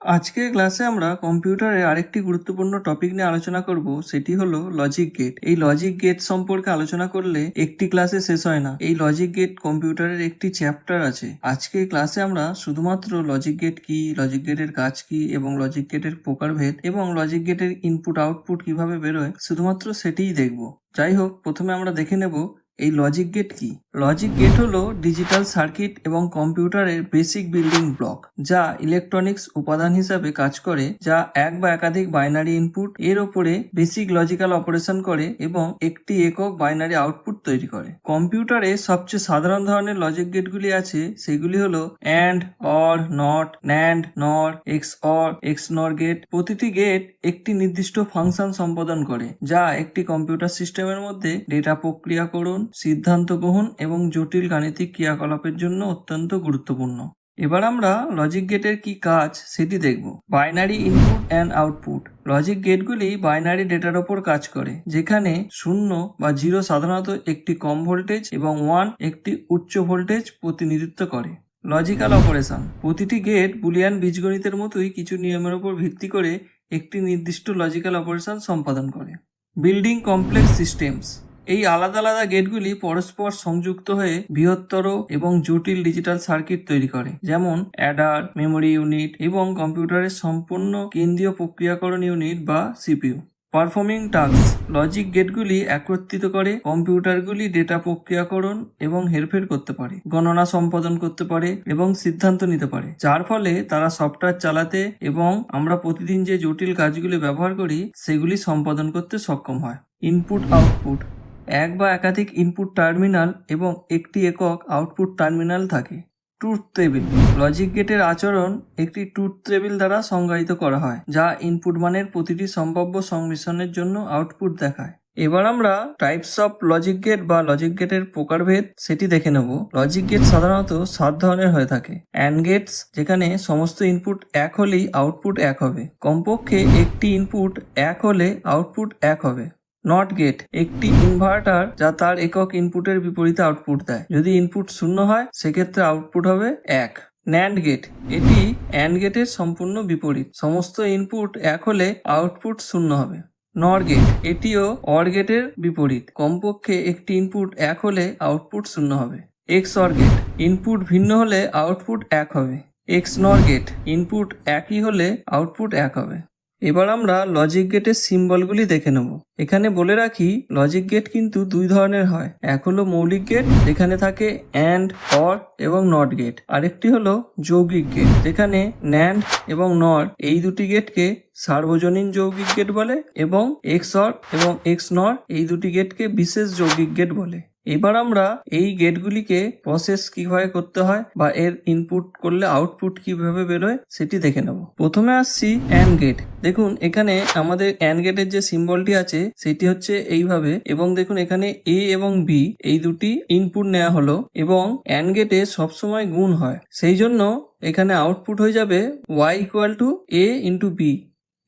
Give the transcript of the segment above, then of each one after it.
আজকের ক্লাসে আমরা কম্পিউটারের আরেকটি গুরুত্বপূর্ণ টপিক নিয়ে আলোচনা করব, সেটি হলো লজিক গেট এই লজিক গেট সম্পর্কে আলোচনা করলে একটি ক্লাসে শেষ হয় না। এই লজিক গেট কম্পিউটারের একটি চ্যাপ্টার আছে। আজকের ক্লাসে আমরা শুধুমাত্র লজিক গেট কি লজিক গেটের কাজ কি এবং লজিক গেটের প্রকারভেদ এবং লজিক গেটের ইনপুট আউটপুট কীভাবে বেরোয়, শুধুমাত্র সেটিই দেখব। যাই হোক, প্রথমে আমরা দেখে নেব এই লজিক গেট কি? লজিক গেট হলো ডিজিটাল সার্কিট এবং কম্পিউটারের বেসিক বিল্ডিং ব্লক যা ইলেকট্রনিক্স উপাদান হিসাবে কাজ করে, যা এক বা একাধিক বাইনারি ইনপুট এর ওপরে বেসিক লজিক্যাল অপারেশন করে এবং একটি একক বাইনারি আউটপুট তৈরি করে। কম্পিউটারে সবচেয়ে সাধারণ ধরনের লজিক গেটগুলি আছে, সেগুলি হলো and or not nand nor X or X nor gate প্রতিটি গেট একটি নির্দিষ্ট ফাংশন সম্পাদন করে, যা একটি কম্পিউটার সিস্টেমের মধ্যে ডেটা প্রক্রিয়াকরণ সিদ্ধান্ত গ্রহণ এবং জটিল গাণিতিক ক্রিয়াকলাপের জন্য অত্যন্ত গুরুত্বপূর্ণ। এবার আমরা লজিক গেটের কি কাজ সেটি দেখব। Binary input and output logic গেটগুলি binary ডেটার ওপর কাজ করে, যেখানে শূন্য বা জিরো সাধারণত একটি কম ভোল্টেজ এবং ওয়ান একটি উচ্চ ভোল্টেজ প্রতিনিধিত্ব করে। লজিক্যাল অপারেশন প্রতিটি গেট বুলিয়ান বীজগণিতের মতোই কিছু নিয়মের উপর ভিত্তি করে একটি নির্দিষ্ট লজিক্যাল অপারেশন সম্পাদন করে। বিল্ডিং কমপ্লেক্স সিস্টেমস এই আলাদা আলাদা গেটগুলি পরস্পর সংযুক্ত হয়ে বৃহত্তর এবং জটিল ডিজিটাল সার্কিট তৈরি করে, যেমন অ্যাডার মেমোরি ইউনিট এবং কম্পিউটারের সম্পূর্ণ কেন্দ্রীয় প্রক্রিয়াকরণ ইউনিট বা সিপিইউ পারফর্মিং টাস্ক লজিক গেটগুলি একত্রিত করে কম্পিউটারগুলি ডেটা প্রক্রিয়াকরণ এবং হেরফের করতে পারে, গণনা সম্পাদন করতে পারে এবং সিদ্ধান্ত নিতে পারে, যার ফলে তারা সফটওয়্যার চালাতে এবং আমরা প্রতিদিন যে জটিল কাজগুলি ব্যবহার করি, সেগুলি সম্পাদন করতে সক্ষম হয়। ইনপুট আউটপুট এক বা একাধিক ইনপুট টার্মিনাল এবং একটি একক আউটপুট টার্মিনাল থাকে। ট্রুথ টেবিল লজিক গেটের আচরণ একটি ট্রুথ টেবিল দ্বারা সংজ্ঞায়িত করা হয়, যা ইনপুট মানের প্রতিটি সম্ভাব্য সংমিশ্রণের জন্য আউটপুট দেখায়। এবার আমরা টাইপস অফ লজিক গেট বা লজিক গেটের প্রকারভেদ সেটি দেখে নেব। লজিক গেট সাধারণত সাত ধরনের হয়ে থাকে। অ্যান্ড গেটস যেখানে সমস্ত ইনপুট এক হলেই আউটপুট এক হবে। কমপক্ষে একটি ইনপুট এক হলে আউটপুট এক হবে। নট গেট একটি ইনভার্টার যা তার একক ইনপুটের বিপরীতে আউটপুট দেয়। যদি ইনপুট শূন্য হয়, সেক্ষেত্রে আউটপুট হবে এক। ন্যান্ড গেট এটি অ্যান্ড গেটের সম্পূর্ণ বিপরীত। সমস্ত ইনপুট এক হলে আউটপুট শূন্য হবে। নর গেট এটিও অর গেটের বিপরীত। কমপক্ষে একটি ইনপুট এক হলে আউটপুট শূন্য হবে। এক্স অর গেট ইনপুট ভিন্ন হলে আউটপুট এক হবে। এক্স নর গেট ইনপুট একই হলে আউটপুট এক হবে। এবার আমরা লজিক গেটের সিম্বলগুলি দেখে নেব। এখানে বলে রাখি লজিক গেট কিন্তু দুই ধরনের হয়। এক হলো মৌলিক গেট যেখানে থাকে অ্যান্ড অর এবং নট গেট আরেকটি হলো যৌগিক গেট যেখানে ন্যান্ড এবং নর এই দুটি গেটকে সার্বজনীন যৌগিক গেট বলে এবং এক্স অর এবং এক্স নর এই দুটি গেটকে বিশেষ যৌগিক গেট বলে। এবার আমরা এই গেটগুলিকে প্রসেস কীভাবে করতে হয় বা এর ইনপুট করলে আউটপুট কীভাবে বেরোয় সেটি দেখে নেব। প্রথমে আসছি অ্যান্ড গেট দেখুন, এখানে আমাদের অ্যান্ড গেটের যে সিম্বলটি আছে, সেটি হচ্ছে এইভাবে, এবং দেখুন এখানে এ এবং বি এই দুটি ইনপুট নেওয়া হলো, এবং অ্যান্ড গেটে সবসময় গুণ হয়। সেই জন্য এখানে আউটপুট হয়ে যাবে Y equal to A into B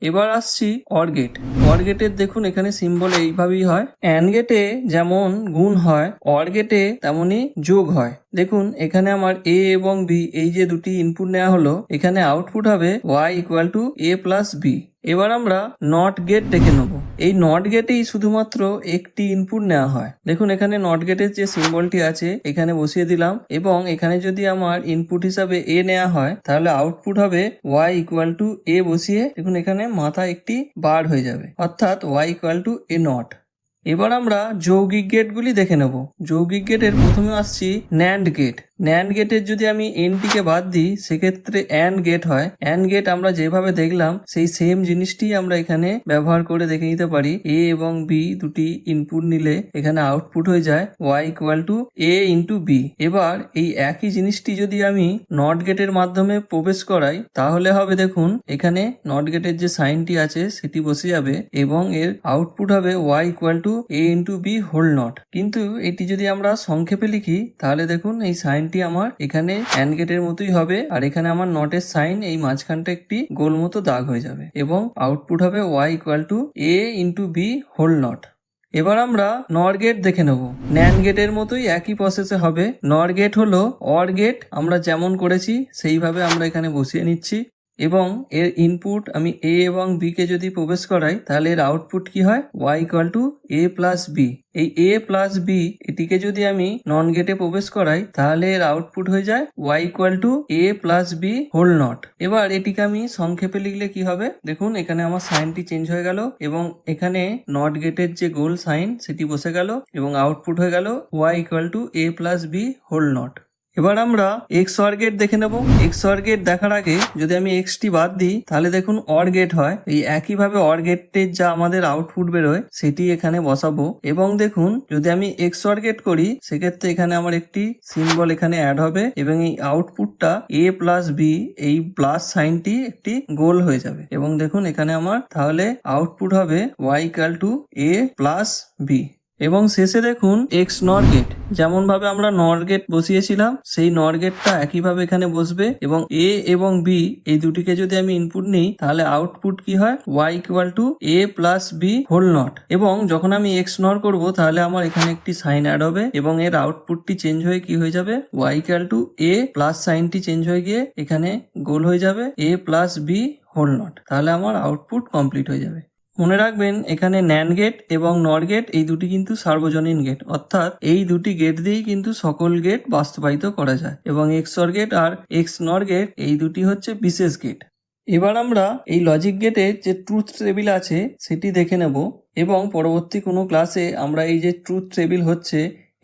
এবার আসছি অর গেট অর দেখুন এখানে সিম্বল এইভাবেই হয়। অ্যানগেটে যেমন গুণ হয় অর গেটে তেমনই যোগ হয়। দেখুন, এখানে আমার এ এবং বি এই যে দুটি ইনপুট নেওয়া হলো, এখানে আউটপুট হবে Y equal to A plus B এবার আমরা নট গেট দেখে নেব। এই নট গেটেই শুধুমাত্র একটি ইনপুট নেওয়া হয়। দেখুন, এখানে নট গেটের যে সিম্বলটি আছে, এখানে বসিয়ে দিলাম এবং এখানে যদি আমার ইনপুট হিসাবে এ নেওয়া হয়, তাহলে আউটপুট হবে ওয়াই ইকুয়াল টু এ বসিয়ে, দেখুন, এখানে মাথা একটি বার হয়ে যাবে। অর্থাৎ Y equal to A not এবার আমরা যৌগিক গেটগুলি দেখে নেব। যৌগিক গেটের প্রথমে আসছি ন্যান্ড গেট ন্যান্ড গেটের যদি আমি এনটিকে বাদ দিই, সেক্ষেত্রে অ্যান্ড গেট হয়। অ্যান্ড গেট আমরা যেভাবে দেখলাম, সেই সেম জিনিসটি আমরা এখানে ব্যবহার করে দেখে নিতে পারি। এ এবং বি দুটি ইনপুট নিলে এখানে আউটপুট হয়ে যায় Y equal to A into B এবার এই একই জিনিসটি যদি আমি নট গেটের মাধ্যমে প্রবেশ করাই, তাহলে হবে দেখুন, এখানে নট গেটের যে সাইনটি আছে, সেটি বসে যাবে এবং এর আউটপুট হবে Y equal to A into B whole not কিন্তু এটি যদি আমরা সংক্ষেপে লিখি, তাহলে দেখুন, এই সাইনটি আমার। এখানে অ্যান্ড গেটের মতোই হবে। আর এখানে আমার নটের সাইন এই মাঝখানটা একটি গোল মতো দাগ হয়ে যাবে। এবং আউটপুট হবে Y equal to A into B whole not এবার আমরা নর গেট দেখে নেব। ন্যান গেটের মতোই একই প্রসেসে হবে। নর গেট হলো অর গেট আমরা যেমন করেছি, সেইভাবে আমরা এখানে বসিয়ে নিচ্ছি। এবং এর ইনপুট আমি এ এবং বি কে যদি প্রবেশ করাই, তাহলে এর আউটপুট কি হয়? Y equal to A plus B এই এ প্লাস বি এটিকে যদি আমি নন গেটে প্রবেশ করাই, তাহলে এর আউটপুট হয়ে যায় Y equal to A plus B whole not এবার এটিকে আমি সংক্ষেপে লিখলে কি হবে? দেখুন, এখানে আমার সাইনটি চেঞ্জ হয়ে গেল এবং এখানে নট গেটের যে গোল সাইন সেটি বসে গেল এবং আউটপুট হয়ে গেল Y equal to A plus B whole not এবার আমরা এক্স অর গেট দেখে নেব। এক্স অর গেট দেখার আগে যদি আমি এক্স টি বাদ দিই, তাহলে দেখুন অর গেট হয়। এই একইভাবে অর গেটের যা আমাদের আউটপুট বেরোয়, সেটি এখানে বসাবো। এবং দেখুন, যদি আমি এক্স অর গেট করি, সেক্ষেত্রে এখানে আমার একটি সিম্বল এখানে অ্যাড হবে এবং এই আউটপুটটা এ প্লাস বি এই প্লাস সাইনটি একটি গোল হয়ে যাবে। এবং দেখুন, এখানে আমার তাহলে আউটপুট হবে Y equal to A plus B এবং শেষে দেখুন এক্স নর গেট যেমন ভাবে আমরা নর গেট বসিয়েছিলাম, সেই নর গেটটা একইভাবে এখানে বসবে এবং এ এবং বি এই দুটিকে যদি আমি ইনপুট নিই, তাহলে আউটপুট কি হয়? Y equal to A plus B whole not এবং যখন আমি এক্স নর করব, তাহলে আমার এখানে একটি সাইন অ্যাড হবে এবং এর আউটপুটটি চেঞ্জ হয়ে কি হয়ে যাবে? Y equal to A plus সাইনটি change হয়ে গিয়ে এখানে গোল হয়ে যাবে A plus B whole not তাহলে আমার আউটপুট কমপ্লিট হয়ে যাবে। মনে রাখবেন, এখানে ন্যান গেট এবং নর গেট এই দুটি কিন্তু সার্বজনীন গেট অর্থাৎ এই দুটি গেট দিয়েই কিন্তু সকল গেট বাস্তবায়িত করা যায়। এবং এক্স অর গেট আর এক্স নর গেট এই দুটি হচ্ছে বিশেষ গেট এবার আমরা এই লজিক গেটের যে ট্রুথ টেবিল আছে, সেটি দেখে নেব। এবং পরবর্তী কোনো ক্লাসে আমরা এই যে ট্রুথ টেবিল হচ্ছে,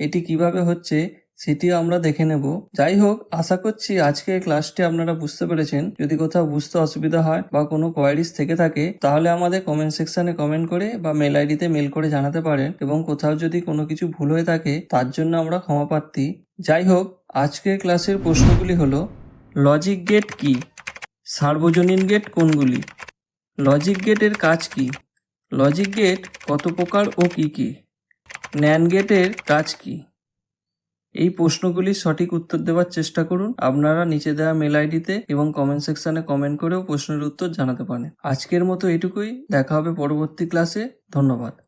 এটি কীভাবে হচ্ছে সেটিও আমরা দেখে নেব। যাই হোক আশা করছি আজকের ক্লাসটি আপনারা বুঝতে পেরেছেন। যদি কোথাও বুঝতে অসুবিধা হয় বা কোনো কোয়ারিজ থেকে থাকে, তাহলে আমাদের কমেন্ট সেকশনে কমেন্ট করে বা মেল আইডিতে মেল করে জানাতে পারেন এবং কোথাও যদি কোনো কিছু ভুল হয়ে থাকে, তার জন্য আমরা ক্ষমা প্রার্থী। যাই হোক আজকের ক্লাসের প্রশ্নগুলি হলো লজিক গেট কি? সার্বজনীন গেট কোনগুলি? লজিক গেটের কাজ কি? লজিক গেট কত প্রকার ও কি কি? ন্যান গেটের কাজ কি? এই প্রশ্নগুলি সঠিক উত্তর দেওয়ার চেষ্টা করুন। আপনারা নিচে দেওয়া মেল আইডিতে এবং কমেন্ট সেকশনে কমেন্ট করেও প্রশ্নের উত্তর জানাতে পারেন। আজকের মতো এটুকুই। দেখা হবে পরবর্তী ক্লাসে ধন্যবাদ।